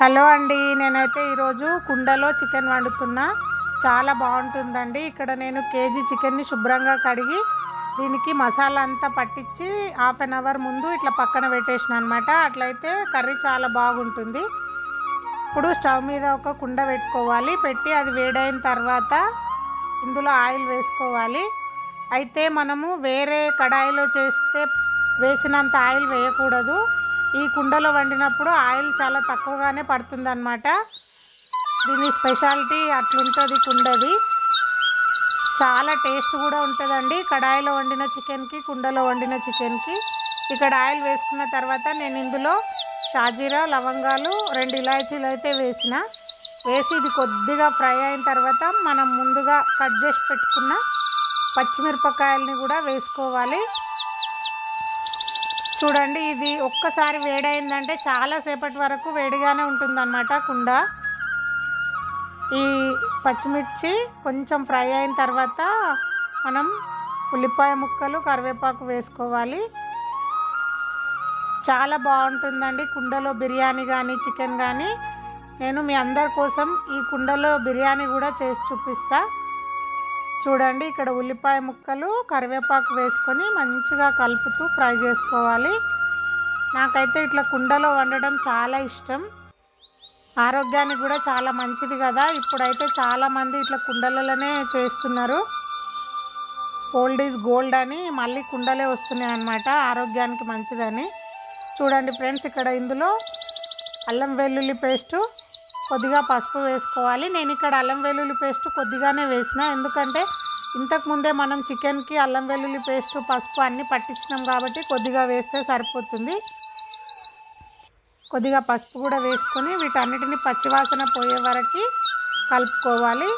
Hello అండి నేనైతే ఈరోజు కుండలో చికెన్ వండుతున్నా. చాలా బాగుంటుందండి. ఇక్కడ నేను కేజీ చికెన్ని శుభ్రంగా కడిగి దీనికి మసాలా అంతా పట్టించి హాఫ్ అన్ అవర్ ముందు ఇట్లా పక్కన పెట్టేసిన అనమాట అట్లయితే కర్రీ చాలా బాగుంటుంది. ఇప్పుడు స్టవ్ మీద ఒక కుండ పెట్టుకోవాలి. పెట్టి అది వేడైన తర్వాత ఇందులో ఆయిల్ వేసుకోవాలి. అయితే మనము వేరే కడాయిలో చేస్తే వేసినంత ఆయిల్ వేయకూడదు. ఈ కుండలో వండినప్పుడు ఆయిల్ చాలా తక్కువగానే పడుతుంది అనమాట దీని స్పెషాలిటీ అట్లుంటుంది కుండది. చాలా టేస్ట్ కూడా ఉంటుందండి. కడాయిలో వండిన చికెన్కి కుండలో వండిన చికెన్కి. ఇక్కడ ఆయిల్ వేసుకున్న తర్వాత నేను ఇందులో షాజీరా లవంగాలు రెండు ఇలాచీలు అయితే వేసిన. వేసి ఇది కొద్దిగా ఫ్రై అయిన తర్వాత మనం ముందుగా కట్ చేసి పెట్టుకున్న పచ్చిమిరపకాయలని కూడా వేసుకోవాలి. చూడండి ఇది ఒక్కసారి వేడైందంటే చాలాసేపటి వరకు వేడిగానే ఉంటుందన్నమాట కుండ. ఈ పచ్చిమిర్చి కొంచెం ఫ్రై అయిన తర్వాత మనం ఉల్లిపాయ ముక్కలు కరివేపాకు వేసుకోవాలి. చాలా బాగుంటుందండి కుండలో బిర్యానీ కానీ చికెన్ కానీ నేను మీ అందరి కోసం ఈ కుండలో బిర్యానీ కూడా చేసి చూపిస్తా. చూడండి ఇక్కడ ఉల్లిపాయ ముక్కలు కరివేపాకు వేసుకొని మంచిగా కలుపుతూ ఫ్రై చేసుకోవాలి. నాకైతే ఇట్లా కుండలో వండడం చాలా ఇష్టం. ఆరోగ్యానికి కూడా చాలా మంచిది కదా. ఇప్పుడైతే చాలామంది ఇట్లా కుండలలోనే చేస్తున్నారు. ఓల్డ్ ఈజ్ గోల్డ్ అని మళ్ళీ కుండలే వస్తున్నాయి అన్నమాట. ఆరోగ్యానికి మంచిదని. చూడండి ఫ్రెండ్స్ ఇక్కడ ఇందులో అల్లం వెల్లుల్లి పేస్టు కొద్దిగా పసుపు వేసుకోవాలి. నేను ఇక్కడ అల్లం వెల్లుల్లి పేస్ట్ కొద్దిగానే వేసిన. ఎందుకంటే ఇంతకుముందే మనం చికెన్కి అల్లం వెల్లుల్లి పేస్ట్ పసుపు అన్నీ పట్టించినాం కాబట్టి కొద్దిగా వేస్తే సరిపోతుంది. కొద్దిగా పసుపు కూడా వేసుకొని వీటన్నిటిని పచ్చివాసన పోయే వరకు కలుపుకోవాలి.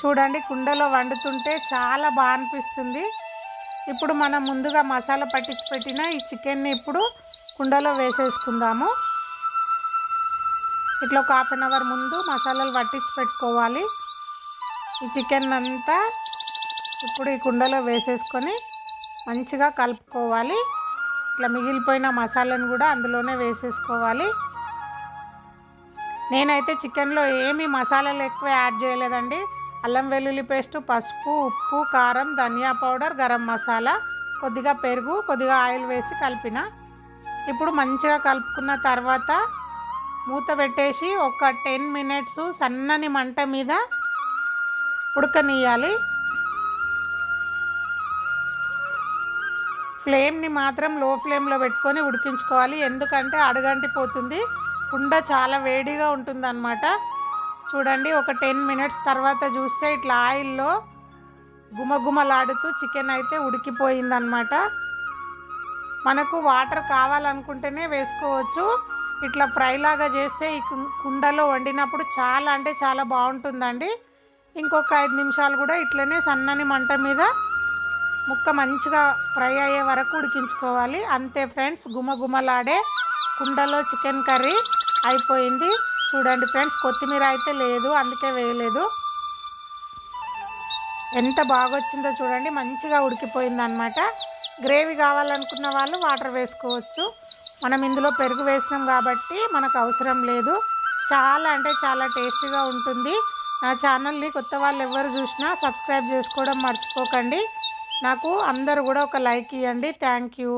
చూడండి కుండలో వండుతుంటే చాలా బాగా అనిపిస్తుంది. ఇప్పుడు మనం ముందుగా మసాలా పట్టించి పెట్టిన ఈ చికెన్ని ఇప్పుడు కుండలో వేసేసుకుందాము. ఇట్లా ఒక హాఫ్ అన్ అవర్ ముందు మసాలాలు పట్టించి పెట్టుకోవాలి. ఈ చికెన్ అంతా ఇప్పుడు ఈ కుండలో వేసేసుకొని మంచిగా కలుపుకోవాలి. ఇట్లా మిగిలిపోయిన మసాలాను కూడా అందులోనే వేసేసుకోవాలి. నేనైతే చికెన్లో ఏమీ మసాలాలు ఎక్కువ యాడ్ చేయలేదండి. అల్లం వెల్లుల్లి పేస్ట్ పసుపు ఉప్పు కారం ధనియా పౌడర్ గరం మసాలా కొద్దిగా పెరుగు కొద్దిగా ఆయిల్ వేసి కలిపిన. ఇప్పుడు మంచిగా కలుపుకున్న తర్వాత మూత పెట్టేసి ఒక టెన్ మినిట్స్ సన్నని మంట మీద ఉడకనియాలి ఫ్లేమ్ని మాత్రం లో ఫ్లేమ్లో పెట్టుకొని ఉడికించుకోవాలి. ఎందుకంటే అడగంటిపోతుంది. కుండ చాలా వేడిగా ఉంటుందన్నమాట. చూడండి ఒక టెన్ మినిట్స్ తర్వాత చూస్తే ఇట్లా ఆయిల్లో గుమగుమలాడుతూ చికెన్ అయితే ఉడికిపోయిందనమాట మనకు వాటర్ కావాలనుకుంటేనే వేసుకోవచ్చు. ఇట్లా ఫ్రైలాగా చేస్తే ఈ కుండలో వండినప్పుడు చాలా అంటే చాలా బాగుంటుందండి. ఇంకొక ఐదు నిమిషాలు కూడా ఇట్లనే సన్నని మంట మీద ముక్క మంచిగా ఫ్రై అయ్యే వరకు ఉడికించుకోవాలి. అంతే ఫ్రెండ్స్ గుమగుమలాడే కుండలో చికెన్ కర్రీ అయిపోయింది. చూడండి ఫ్రెండ్స్ కొత్తిమీర అయితే లేదు అందుకే వేయలేదు. ఎంత బాగొచ్చిందో చూడండి మంచిగా ఉడికిపోయింది అనమాట గ్రేవీ కావాలనుకున్న వాళ్ళు వాటర్ వేసుకోవచ్చు. మనం ఇందులో పెరుగు వేసినాం కాబట్టి మనకు అవసరం లేదు. చాలా అంటే చాలా టేస్టీగా ఉంటుంది. నా ఛానల్ని కొత్త వాళ్ళు ఎవరు చూసినా సబ్స్క్రైబ్ చేసుకోవడం మర్చిపోకండి. నాకు అందరు కూడా ఒక లైక్ ఇవ్వండి థ్యాంక్ యూ.